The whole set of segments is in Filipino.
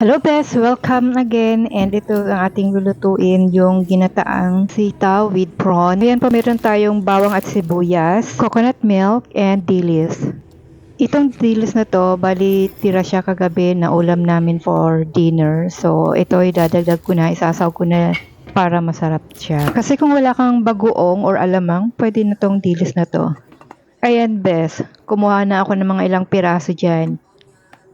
Hello best, welcome again and ito ang ating lulutuin yung ginataang sitaw with prawn. Ayan po meron tayong bawang at sibuyas, coconut milk and dilis. Itong dilis na to, bali tira siya kagabi na ulam namin for dinner. So ito ay dadagdag ko na, isasaw ko na para masarap siya. Kasi kung wala kang bagoong or alamang, pwede na tong dilis na to. Ayan best, kumuha na ako ng mga ilang piraso dyan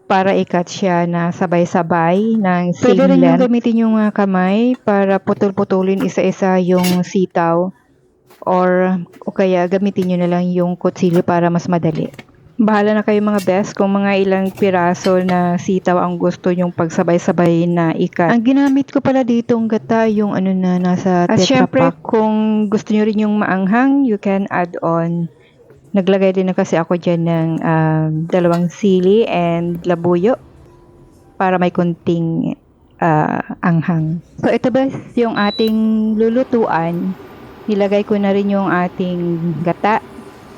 para ikat siya na sabay-sabay ng same Pwede rin yung gamitin yung mga kamay para putol-putulin isa-isa yung sitaw or o kaya gamitin nyo na lang yung kutsilyo para mas madali. Bahala na kayo mga best kung mga ilang piraso na sitaw ang gusto yung pagsabay-sabay na ikat. Ang ginamit ko pala ditong gata yung ano na nasa At syempre. Kung gusto nyo rin yung maanghang, you can add on Naglagay din na kasi ako dyan ng um, dalawang sili and labuyo para may kunting ah, anghang. So ito ba yung ating lulutuan. Nilagay ko na rin yung ating gata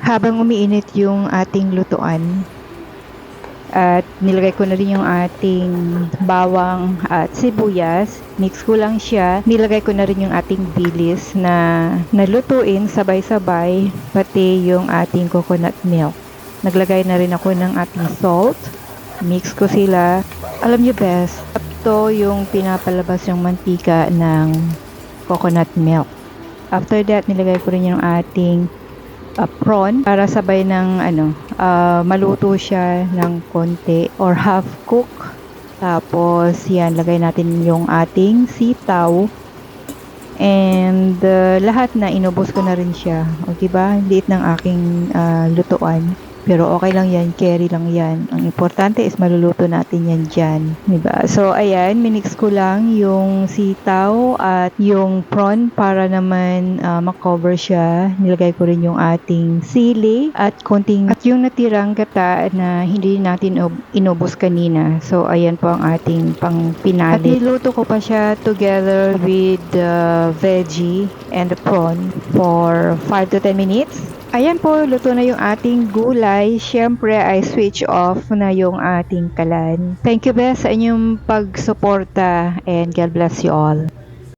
habang umiinit yung ating lutuan. At nilagay ko na rin yung ating bawang at sibuyas. Mix ko lang siya. Nilagay ko na rin yung ating bilis na nalutuin sabay-sabay. Pati yung ating coconut milk. Naglagay na rin ako ng ating salt. Mix ko sila. Alam niyo best, ito yung pinapalabas yung mantika ng coconut milk. After that, nilagay ko rin yung ating uh, prawn para sabay ng ano, ah, maluto siya ng konti or half cook. Tapos yan, lagay natin yung ating sitaw. And uh, lahat na inubos ko na rin siya. O diba? Liit ng aking ah, lutuan. Pero okay lang yan, carry lang yan. Ang importante is maluluto natin yan dyan. Diba? So, ayan, minix ko lang yung sitaw at yung prawn para naman ah, makover siya. Nilagay ko rin yung ating sili at konting at yung natirang gata na hindi natin inubos kanina. So, ayan po ang ating pang pinali. At niluto ko pa siya together with the veggie and the prawn for 5 to 10 minutes. Ayan po, luto na yung ating gulay. Siyempre, ay switch off na yung ating kalan. Thank you, Bes, sa inyong pagsuporta and God bless you all.